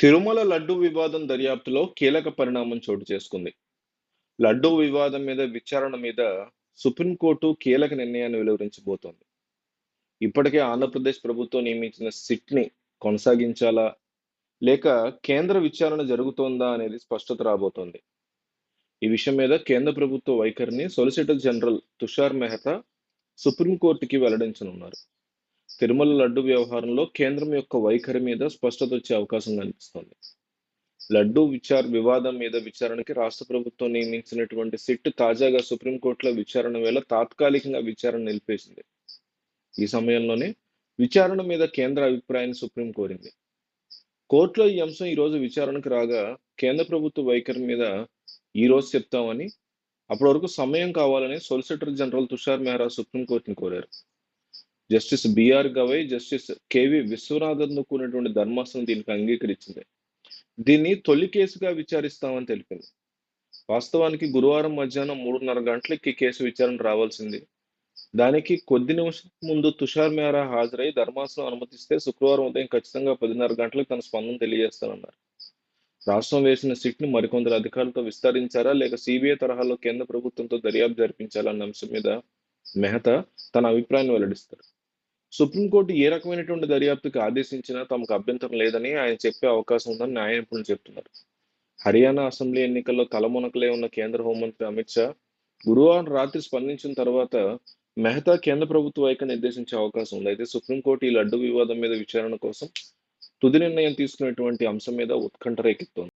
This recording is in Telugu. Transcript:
తిరుమల లడ్డూ వివాదం దర్యాప్తులో కీలక పరిణామం చోటు చేసుకుంది. లడ్డూ వివాదం మీద విచారణ మీద సుప్రీంకోర్టు కీలక నిర్ణయాన్ని వెలువరించబోతోంది. ఇప్పటికే ఆంధ్రప్రదేశ్ ప్రభుత్వం నియమించిన సిట్ని కొనసాగించాలా? లేక కేంద్ర విచారణ జరుగుతోందా అనేది స్పష్టత రాబోతోంది. ఈ విషయం మీద కేంద్ర ప్రభుత్వ వైఖరిని సొలిసిటర్ జనరల్ తుషార్ మెహతా సుప్రీంకోర్టుకి వెల్లడించనున్నారు. తిరుమల లడ్డు వ్యవహారంలో కేంద్రం యొక్క వైఖరి మీద స్పష్టత వచ్చే అవకాశం కనిపిస్తోంది. లడ్డు విచార వివాదం మీద విచారణకి రాష్ట్ర ప్రభుత్వం నియమించినటువంటి సిట్ తాజాగా సుప్రీంకోర్టులో విచారణ వేళ తాత్కాలికంగా విచారణ నిలిపేసింది. ఈ సమయంలోనే విచారణ మీద కేంద్ర అభిప్రాయాన్ని సుప్రీం కోరింది. కోర్టులో ఈ అంశం ఈ రోజు విచారణకు రాగా కేంద్ర ప్రభుత్వ వైఖరి మీద ఈ రోజు చెప్తామని అప్పటి వరకు సమయం కావాలని సొలిసిటర్ జనరల్ తుషార్ మెహ్రా సుప్రీంకోర్టుని కోరారు. Justice BR Gavai justice KV Viswanathan కూడినటువంటి ధర్మాసనం దీనికి అంగీకరించింది. దీన్ని తొలి కేసుగా విచారిస్తామని తెలిపింది. వాస్తవానికి గురువారం మధ్యాహ్నం మూడున్నర గంటలకి కేసు విచారణ రావాల్సింది. దానికి కొద్ది నిమిషం ముందు తుషార్ మెహ్రా హాజరై ధర్మాసనం అనుమతిస్తే శుక్రవారం ఉదయం ఖచ్చితంగా పదిన్నర గంటలకు తన స్పందన తెలియజేస్తానన్నారు. రాష్ట్రం వేసిన సిట్ను మరికొందరు అధికారులతో విస్తరించారా లేక సిబిఐ తరహాలో కేంద్ర ప్రభుత్వంతో దర్యాప్తు జరిపించాలన్న అంశం మీద మెహతా తన అభిప్రాయాన్ని వెల్లడిస్తారు. సుప్రీంకోర్టు ఏ రకమైనటువంటి దర్యాప్తుకి ఆదేశించినా తమకు అభ్యంతరం లేదని ఆయన చెప్పే అవకాశం ఉందని న్యాయ నిపుణులు చెప్తున్నారు. హర్యానా అసెంబ్లీ ఎన్నికల్లో తలమునకలే ఉన్న కేంద్ర హోంమంత్రి అమిత్ షా గురువారం రాత్రి స్పందించిన తర్వాత మెహతా కేంద్ర ప్రభుత్వ వైఖరి నిర్దేశించే అవకాశం ఉంది. అయితే సుప్రీంకోర్టు ఈ లడ్డు వివాదం మీద విచారణ కోసం తుది నిర్ణయం తీసుకునేటువంటి అంశం మీద ఉత్కంఠ రేకెత్తుంది.